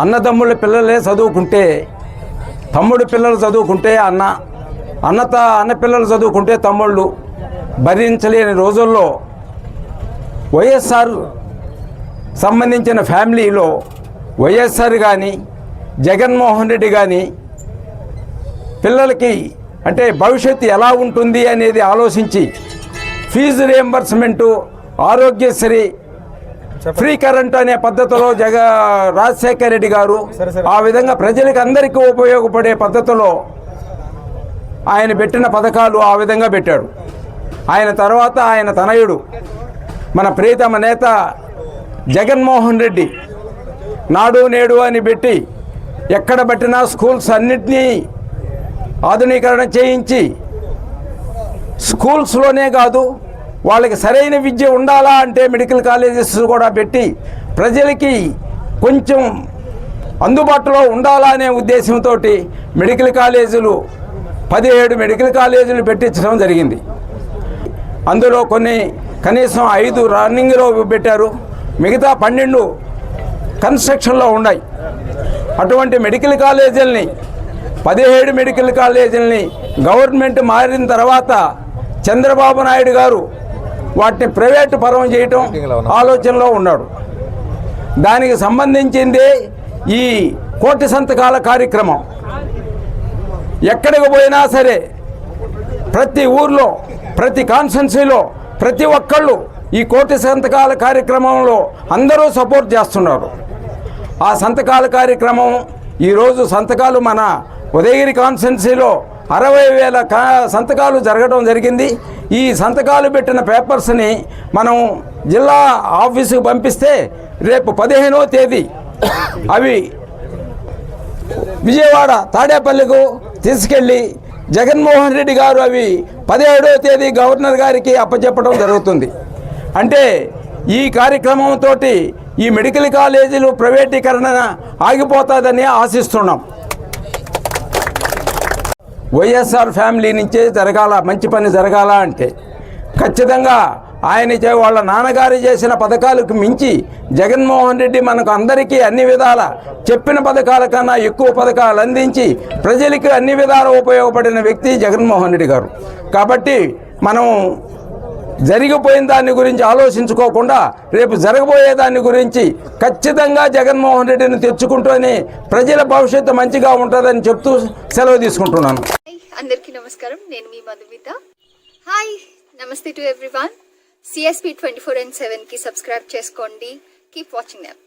అన్నదమ్ముళ్ళ పిల్లలే చదువుకుంటే తమ్ముడు పిల్లలు చదువుకుంటే అన్న అన్నత అన్న పిల్లలు చదువుకుంటే తమ్ముళ్ళు భరించలేని రోజుల్లో వైఎస్ఆర్ సంబంధించిన ఫ్యామిలీలో వైఎస్ఆర్ కానీ జగన్మోహన్ రెడ్డి కానీ పిల్లలకి అంటే భవిష్యత్తు ఎలా ఉంటుంది అనేది ఆలోచించి fee reimbursement Aarogyasri free current అనే పద్ధతిలో జగ రాజశేఖర రెడ్డి గారు ఆ విధంగా ప్రజలకు అందరికీ ఉపయోగపడే పద్ధతిలో ఆయన పెట్టిన పథకాలు ఆ విధంగా పెట్టాడు. ఆయన తర్వాత ఆయన తనయుడు మన ప్రియతమ నేత జగన్మోహన్ రెడ్డి నాడు నేడు అని పెట్టి ఎక్కడ పెట్టినా స్కూల్స్ అన్నిటినీ ఆధునీకరణ చేయించి స్కూల్స్లోనే కాదు వాళ్ళకి సరైన విద్య ఉండాలా అంటే మెడికల్ కాలేజెస్ కూడా పెట్టి ప్రజలకి కొంచెం అందుబాటులో ఉండాలా అనే ఉద్దేశంతో మెడికల్ కాలేజీలు పదిహేడు మెడికల్ కాలేజీలు పెట్టించడం జరిగింది. అందులో కొన్ని కనీసం ఐదు రన్నింగ్లో పెట్టారు. మిగతా పన్నెండు కన్స్ట్రక్షన్లో ఉన్నాయి. అటువంటి మెడికల్ కాలేజీలని పదిహేడు మెడికల్ కాలేజీలని గవర్నమెంట్ మారిన తర్వాత చంద్రబాబు నాయుడు గారు వాటిని ప్రైవేటు పరం చేయటం ఆలోచనలో ఉన్నాడు. దానికి సంబంధించిందే ఈ కోటి సంతకాల కార్యక్రమం. ఎక్కడికి పోయినా సరే ప్రతి ఊర్లో ప్రతి కాన్స్టెన్సీలో ప్రతి ఒక్కళ్ళు ఈ కోటి సంతకాల కార్యక్రమంలో అందరూ సపోర్ట్ చేస్తున్నారు. ఆ సంతకాల కార్యక్రమం ఈరోజు సంతకాలు మన ఉదయగిరి కాన్స్టెన్సీలో అరవై వేల కా సంతకాలు జరగడం జరిగింది. ఈ సంతకాలు పెట్టిన పేపర్స్ని మనం జిల్లా ఆఫీసుకు పంపిస్తే రేపు పదిహేనవ తేదీ అవి విజయవాడ తాడేపల్లికు తీసుకెళ్ళి జగన్మోహన్ రెడ్డి గారు అవి పదిహేడవ తేదీ గవర్నర్ గారికి అప్పచెప్పడం జరుగుతుంది. అంటే ఈ కార్యక్రమంతో ఈ మెడికల్ కాలేజీలు ప్రైవేటీకరణ ఆగిపోతుందని ఆశిస్తున్నాం. వైఎస్ఆర్ ఫ్యామిలీ నుంచే జరగాల మంచి పని జరగాల అంటే ఖచ్చితంగా ఆయన చే- వాళ్ళ నాన్నగారు చేసిన పథకాలకు మించి జగన్మోహన్ రెడ్డి మనకు అందరికీ అన్ని విధాల చెప్పిన పథకాల కన్నా ఎక్కువ పథకాలు అందించి ప్రజలకి అన్ని విధాల ఉపయోగపడిన వ్యక్తి జగన్మోహన్ రెడ్డి గారు. కాబట్టి మనం జరిగిపోయిన దాని గురించి ఆలోచించుకోకుండా రేపు జరగబోయే దాని గురించి ఖచ్చితంగా జగన్మోహన్ రెడ్డిని తెచ్చుకుంటూనే ప్రజల భవిష్యత్తు మంచిగా ఉంటుందని చెప్తూ సెలవు తీసుకుంటున్నాను. నమస్కారం నేను మీ Madhumita. Hi namaste to everyone CSP twenty four and సెవెన్కి సబ్స్క్రైబ్ చేసుకోండి. Keep watching them